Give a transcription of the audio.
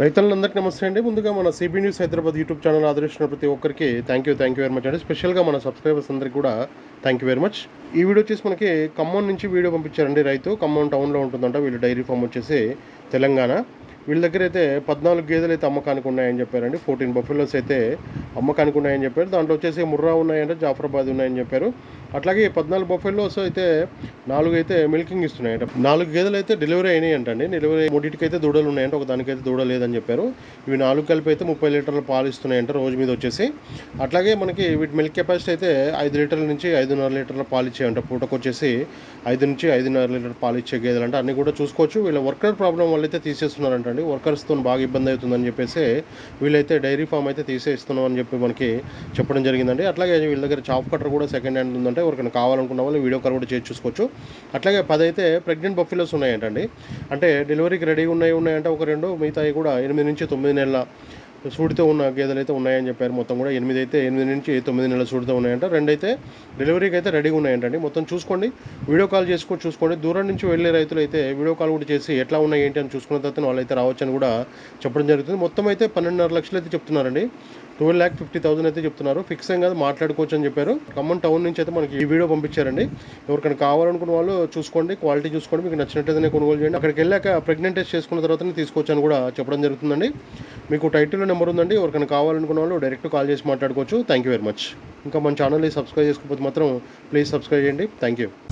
రైతులందరికీ నమస్తే అండి. ముందుగా మన CB news Hyderabad YouTube channel ఆదరిస్తున్న ప్రతి ఒక్కరికి thank you thank you very much అండి. స్పెషల్గా మన సబ్స్క్రైబర్స్ అందరికీ కూడా థ్యాంక్ యూ వెరీ మచ్ ఈ వీడియో వచ్చేసి మనకి ఖమ్మం నుంచి వీడియో పంపించారండి రైతు. ఖమ్మం టౌన్లో ఉంటుందంట. వీళ్ళు డైరీ ఫామ్ వచ్చేసి తెలంగాణ. వీళ్ళ దగ్గర అయితే పద్నాలుగు గేదెలు అయితే అమ్మకానికి ఉన్నాయని చెప్పారండి. ఫోర్టీన్ బఫెలోస్ అయితే అమ్మకానికి ఉన్నాయని చెప్పారు. దాంట్లో వచ్చేసి ముర్రా ఉన్నాయంటే జాఫరాబాద్ ఉన్నాయని చెప్పారు. అట్లాగే పద్నాలుగు బఫెలోస్ అయితే నాలుగు అయితే మిల్కింగ్ ఇస్తున్నాయంట. నాలుగు గేదెలు అయితే డెలివరీ అయినాయి అంటండి డెలివరీ మూడింటికి అయితే దూడలు ఉన్నాయంట ఒక దానికైతే దూడ లేదని చెప్పారు. ఇవి నాలుగు కలిపి అయితే ముప్పై లీటర్ల పాలు ఇస్తున్నాయంట రోజు మీద వచ్చేసి. అట్లాగే మనకి వీటి మిల్క్ కెపాసిటీ అయితే ఐదు లీటర్ల నుంచి ఐదున్నర లీటర్ల పాలు ఇచ్చేయంట. పూటకు వచ్చేసి ఐదు నుంచి ఐదున్నర లీటర్ పాలు ఇచ్చే గేదెలు అంటే అన్ని కూడా చూసుకోవచ్చు. వీళ్ళ వర్కర్ ప్రాబ్లం వల్ల అయితే తీసేస్తున్నారంటండి. వర్కర్స్తో బాగా ఇబ్బంది అవుతుందని చెప్పేసి వీళ్ళైతే డైరీ ఫామ్ అయితే తీసేస్తున్నాం అని చెప్పి మనకి చెప్పడం జరిగిందండి. అట్లాగే వీళ్ళ దగ్గర చాప్ కట్టర్ కూడా సెకండ్ హ్యాండ్ ఉందంటే. ఎవరికైనా కావాలనుకున్న వాళ్ళు వీడియో కాల్ కూడా చేసి చూసుకోవచ్చు. అట్లాగే పది అయితే ప్రెగ్నెంట్ బఫిలోస్ ఉన్నాయంటండి. అంటే డెలివరీకి రెడీగా ఉన్నాయి ఉన్నాయంటే ఒక రెండు మిగతాయి కూడా ఎనిమిది నుంచి తొమ్మిది నెలల సూడితో ఉన్న గేదెలు అయితే ఉన్నాయని చెప్పారు. మొత్తం కూడా ఎనిమిది అయితే ఎనిమిది నుంచి తొమ్మిది నెలల సూడితో ఉన్నాయంట. రెండు అయితే డెలివరీకి అయితే రెడీగా ఉన్నాయంటండి. మొత్తం చూసుకోండి. వీడియో కాల్ చేసుకొని చూసుకోండి. దూరం నుంచి వెళ్ళే రైతులు అయితే వీడియో కాల్ కూడా చేసి ఎట్లా ఉన్నాయి ఏంటి అని చూసుకున్న తర్వాత వాళ్ళైతే రావచ్చని కూడా చెప్పడం జరుగుతుంది. మొత్తం అయితే పన్నెండున్నర లక్షలు అయితే చెప్తున్నారండి. ట్వెల్వ్ ల్యాక్ ఫిఫ్టీ థౌసండ్ అయితే చెప్తున్నారు. ఫిక్స్ ఏం కాదు మాట్లాడుకోవచ్చు అని చెప్పారు. ఖమ్మం టౌన్ నుంచి అయితే మనకి ఈ వీడియో పంపించారండి. ఎవరికైనా కావాలనుకున్న వాళ్ళు చూసుకోండి క్వాలిటీ చూసుకోండి మీకు నచ్చినట్లయితేనే కొనుగోలు చేయండి. అక్కడికి వెళ్ళాక ప్రెగ్నెంట్ టెస్ట్ చేసుకున్న తర్వాతనే తీసుకోవచ్చు అని కూడా చెప్పడం జరుగుతుందండి. మీకు టైటిల్లో నెంబర్ ఉందండి. ఎవరికైనా కావాలనుకున్న వాళ్ళు డైరెక్ట్ కాల్ చేసి మాట్లాడుకోవచ్చు. థ్యాంక్ యూ వెరీ మచ్ ఇంకా మన ఛానల్ని సబ్స్క్రైబ్ చేసుకోకపోతే మాత్రం ప్లీజ్ సబ్స్క్రైబ్ చేయండి. Thank you